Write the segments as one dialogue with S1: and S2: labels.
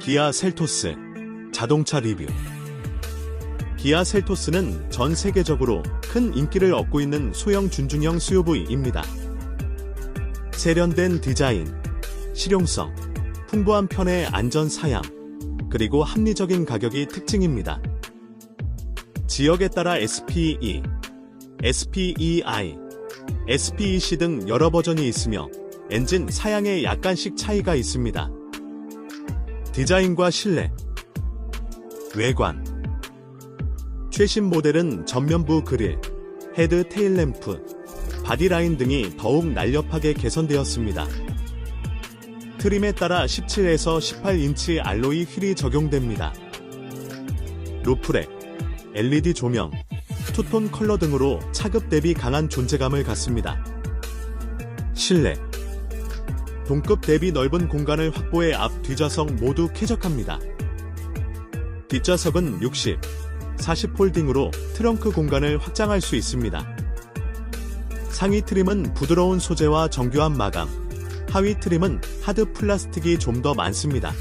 S1: 기아 셀토스 자동차 리뷰 기아 셀토스는 전 세계적으로 큰 인기를 얻고 있는 소형 준중형 SUV입니다. 세련된 디자인, 실용성, 풍부한 편의 안전 사양, 그리고 합리적인 가격이 특징입니다. 지역에 따라 SPE, SPEI, SPEC 등 여러 버전이 있으며 엔진 사양에 약간씩 차이가 있습니다. 디자인과 실내, 외관. 최신 모델은 전면부 그릴, 헤드 테일 램프, 바디라인 등이 더욱 날렵하게 개선되었습니다. 트림에 따라 17에서 18인치 알로이 휠이 적용됩니다. 루프렉, LED 조명, 투톤 컬러 등으로 차급 대비 강한 존재감을 갖습니다. 실내, 동급 대비 넓은 공간을 확보해 앞 뒷좌석 모두 쾌적합니다. 뒷좌석은 60, 40 폴딩으로 트렁크 공간을 확장할 수 있습니다. 상위 트림은 부드러운 소재와 정교한 마감, 하위 트림은 하드 플라스틱이 좀 더 많습니다.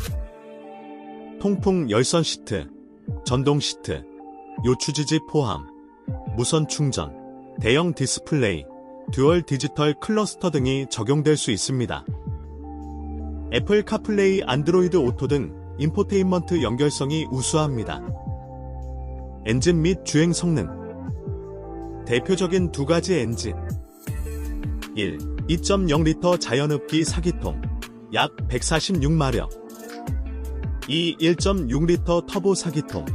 S1: 통풍 열선 시트, 전동 시트, 요추지지 포함, 무선 충전, 대형 디스플레이, 듀얼 디지털 클러스터 등이 적용될 수 있습니다. 애플 카플레이 안드로이드 오토 등 인포테인먼트 연결성이 우수합니다. 엔진 및 주행 성능 대표적인 두 가지 엔진 1. 2.0리터 자연흡기 사기통 약 146마력 2. 1.6리터 터보 사기통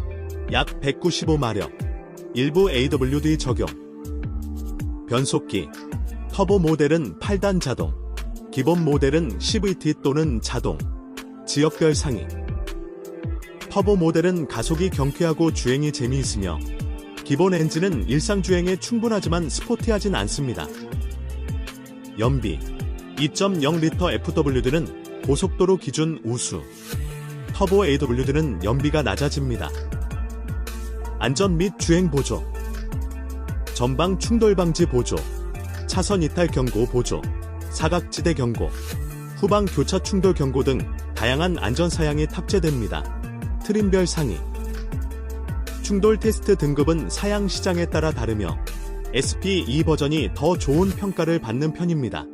S1: 약 195마력 일부 AWD 적용 변속기 터보 모델은 8단 자동 기본 모델은 CVT 또는 자동, 지역별 상위. 터보 모델은 가속이 경쾌하고 주행이 재미있으며 기본 엔진은 일상 주행에 충분하지만 스포티하진 않습니다. 연비 2.0리터 FWD는 고속도로 기준 우수. 터보 AWD는 연비가 낮아집니다. 안전 및 주행 보조. 전방 충돌 방지 보조. 차선 이탈 경고 보조. 사각지대 경고, 후방 교차 충돌 경고 등 다양한 안전 사양이 탑재됩니다. 트림별 상위 충돌 테스트 등급은 사양 시장에 따라 다르며 SP2 버전이 더 좋은 평가를 받는 편입니다.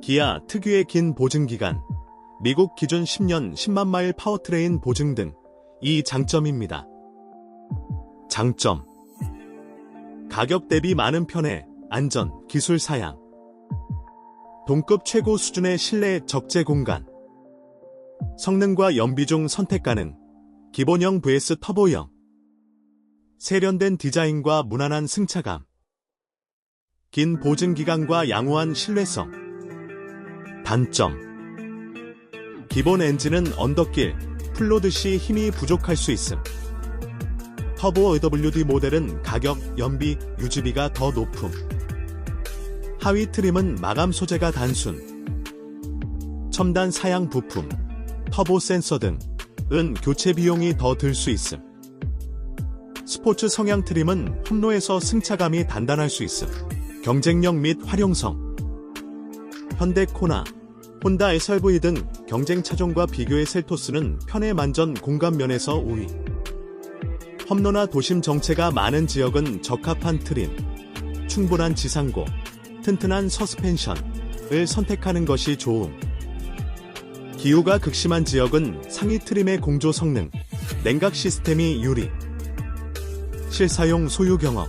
S1: 기아 특유의 긴 보증 기간, 미국 기준 10년 10만 마일 파워트레인 보증 등 이 장점입니다. 장점 가격 대비 많은 편의 안전, 기술 사양 동급 최고 수준의 실내 적재 공간. 성능과 연비 중 선택 가능. 기본형 vs 터보형. 세련된 디자인과 무난한 승차감. 긴 보증 기간과 양호한 신뢰성. 단점. 기본 엔진은 언덕길, 플로드 시 힘이 부족할 수 있음. 터보 EWD 모델은 가격, 연비, 유지비가 더 높음. 하위 트림은 마감 소재가 단순, 첨단 사양 부품, 터보 센서 등은 교체 비용이 더 들 수 있음. 스포츠 성향 트림은 험로에서 승차감이 단단할 수 있음. 경쟁력 및 활용성. 현대 코나, 혼다 SRV 등 경쟁 차종과 비교해 셀토스는 편의 만전 공간 면에서 우위. 험로나 도심 정체가 많은 지역은 적합한 트림, 충분한 지상고, 튼튼한 서스펜션을 선택하는 것이 좋음. 기후가 극심한 지역은 상위 트림의 공조 성능, 냉각 시스템이 유리. 실사용 소유 경험.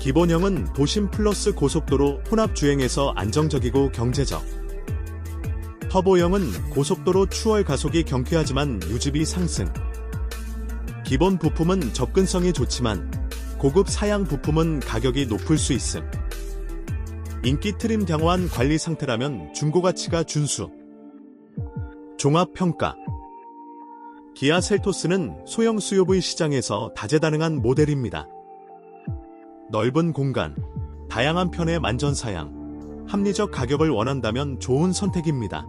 S1: 기본형은 도심 플러스 고속도로 혼합 주행에서 안정적이고 경제적. 터보형은 고속도로 추월 가속이 경쾌하지만 유지비 상승. 기본 부품은 접근성이 좋지만 고급 사양 부품은 가격이 높을 수 있음. 인기 트림 경환 관리 상태라면 중고 가치가 준수. 종합 평가. 기아 셀토스는 소형 SUV 시장에서 다재다능한 모델입니다. 넓은 공간, 다양한 편의 만전 사양, 합리적 가격을 원한다면 좋은 선택입니다.